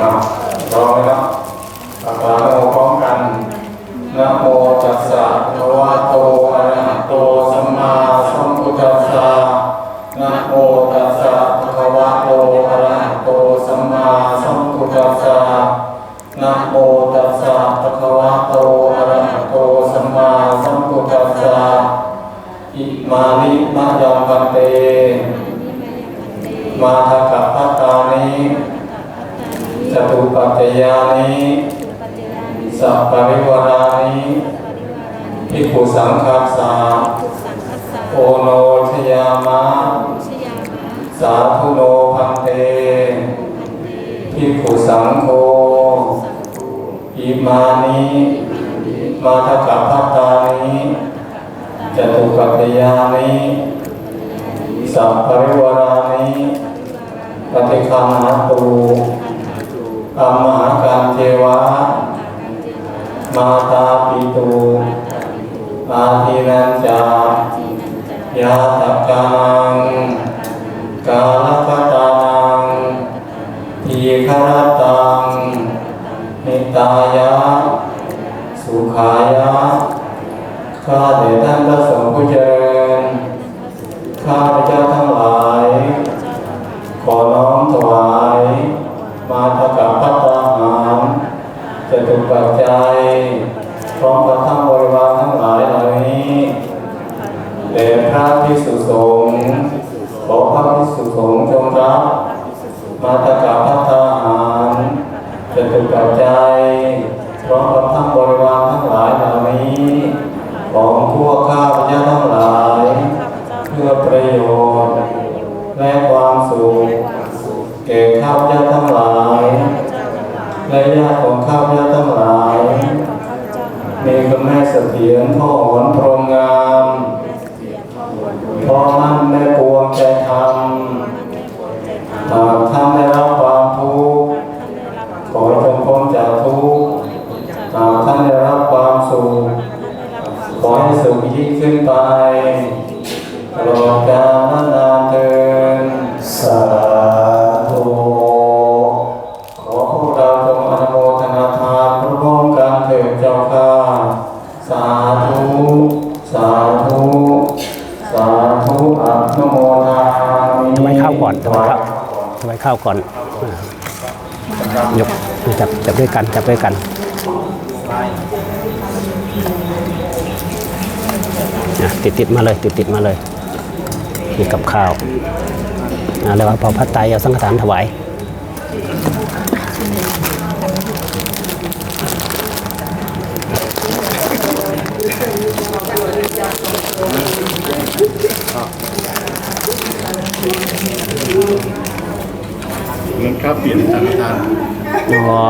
ครับรอเลยครับกราบนะโมพร้อมกันนะโมตัสสะภะคะวะโตอะระหะโตสัมมาสัมพุทธัสสะนะโมตัสสะภะคะวะโตอะระหะโตสัมมาสัมพุทธัสสะนะโมตัสสะภะคะวะโตอะระหะโตสัมมาสัมพุทธัสสะอิมานิมะยังพันเต มาทกัปปตานิจตุปัจจยานิสัพปริวารานิภิกขุสังฆาสาโอโนชยามะ สาธุโนพันเตภิกขุสังโฆอิมานิมาทกัปปตานิจตุปัจจยานิสัพปริวารานิ ปฏิคานาตูอัมมหาการเทวะ มาตาปิตูอาทินันจายาตกานังกาลคตานังทีฆรตังนิตายะ สุขายะ ข้าแต่ท่านพระสงฆ์ผู้เจริญข้าพระเจ้าทั้งหลาย ขอน้อมถวาย มาทกับพัตตาหารจะถูกปัจจัยพร้อมกับทั้งบริวารทั้งหลายเหล่านี้แด่พระพิสุสงฆ์ขอพระพิสุสงฆ์จงรับมาทกับพัตตาหารจะถูกปัจจัยพร้อมกับทั้ง เสถียรพ่อหนพรหมงามพ่อมั่นแม่ปวงใจธรรมหากท่านได้รับความทุกข์ขอจงพ้นจากทุกข์หากท่านได้รับความสุขขอให้สุขยิ่งขึ้นไปตลอดกาลนานเทิน ทนามิทำไมเข้าก่อนทำไมเข้าทำไมเข้าก่อนอ่ายกจับจับด้วยกันจับด้วยกันอะติดติดๆมาเลยติดติดๆมาเลยนี่กับข้าวอะแล้วเอาพอพัดไตรเอาสังฆทานถวาย เงินค่าเปลี่ยนสังฆทานอ๋อ